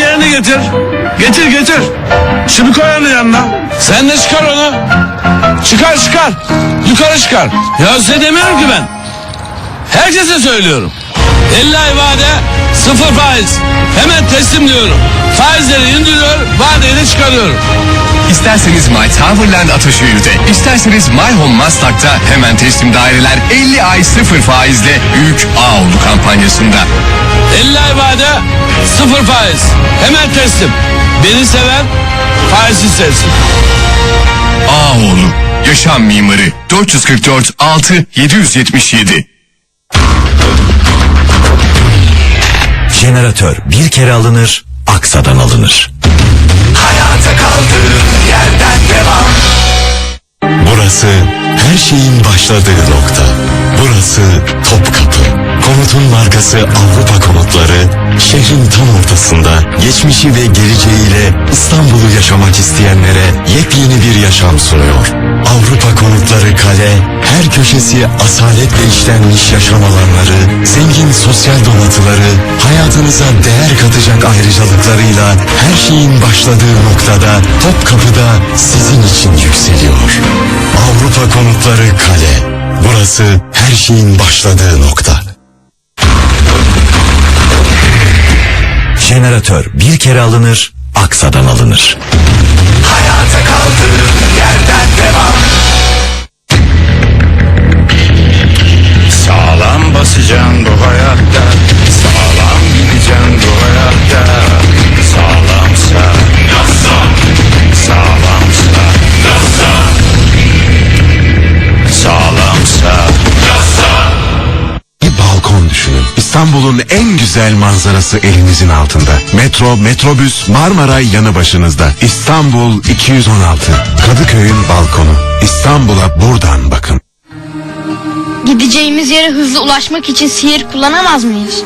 getir. Getir getir. Şunu koy onun yanına. Sen de çıkar onu. Çıkar çıkar. Yukarı çıkar. Ya size demiyorum ki ben. Herkese söylüyorum. 50 ay vade sıfır faiz. Hemen teslim diyorum. Faizleri indiriyor vadeyi de çıkarıyorum. İsterseniz My Towerland Ataşehir'de, isterseniz My Home Maslak'ta hemen teslim daireler 50 ay sıfır faizle Büyük Ağolu kampanyasında. 50 ay vade sıfır faiz. Hemen teslim. Beni seven faizsiz sevsin. Ağolu, Yaşam Mimarı 444 6 777. Jeneratör bir kere alınır, aksadan alınır. Hayata kaldığın yerden devam. Burası her şeyin başladığı nokta. Burası Topkapı. Konutun markası Avrupa Konutları, geçmişi ve geleceğiyle İstanbul'u yaşamak isteyenlere yepyeni bir yaşam sunuyor. Avrupa Konutları Kale, her köşesi asaletle işlenmiş yaşam alanları, zengin sosyal donatıları, hayatınıza değer katacak ayrıcalıklarıyla her şeyin başladığı noktada Topkapı'da sizin için yükseliyor. Avrupa Konutları Kale. Burası her şeyin başladığı nokta. Jeneratör bir kere alınır, aksadan alınır. Hayata kaldığın yerden devam. Sağlam basacaksın bu hayatta. İstanbul'un en güzel manzarası elinizin altında. Metro, metrobüs, Marmaray yanı başınızda. İstanbul 216. Kadıköy'ün balkonu. İstanbul'a buradan bakın. Gideceğimiz yere hızlı ulaşmak için sihir kullanamaz mıyız?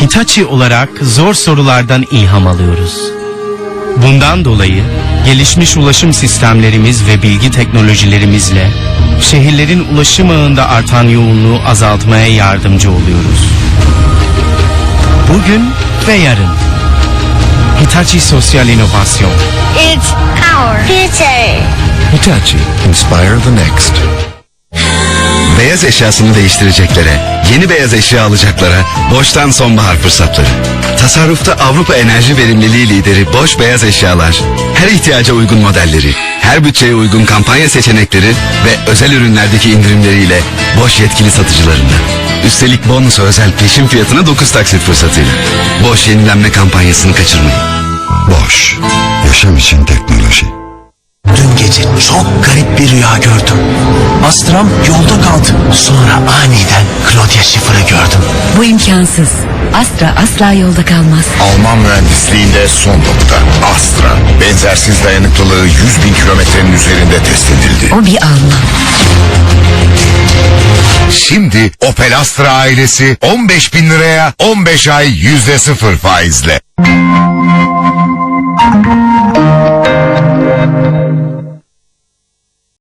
Hitachi olarak zor sorulardan ilham alıyoruz. Bundan dolayı gelişmiş ulaşım sistemlerimiz ve bilgi teknolojilerimizle şehirlerin ulaşım ağında artan yoğunluğu azaltmaya yardımcı oluyoruz. Bugün ve yarın. Hitachi Sosyal İnovasyon. It's our future. Hitachi, inspire the next. Beyaz eşyasını değiştireceklere, yeni beyaz eşya alacaklara Boş'tan sonbahar fırsatları. Tasarrufta Avrupa enerji verimliliği lideri Boş Beyaz Eşyalar. Her ihtiyaca uygun modelleri, her bütçeye uygun kampanya seçenekleri ve özel ürünlerdeki indirimleriyle Boş yetkili satıcılarında. Üstelik bonusa özel peşin fiyatına 9 taksit fırsatıyla. Boş yenilenme kampanyasını kaçırmayın. Boş. Yaşam için teknoloji. Dün gece çok garip bir rüya gördüm. Astram yolda kaldı. Sonra aniden Claudia Schiffer'ı gördüm. Bu imkansız. Astra asla yolda kalmaz. Alman mühendisliğinde son nokta. Astra. Benzersiz dayanıklılığı 100 bin kilometrenin üzerinde test edildi. O bir Alman. Şimdi Opel Astra ailesi 15 bin liraya 15 ay yüzde sıfır faizle. Thank you.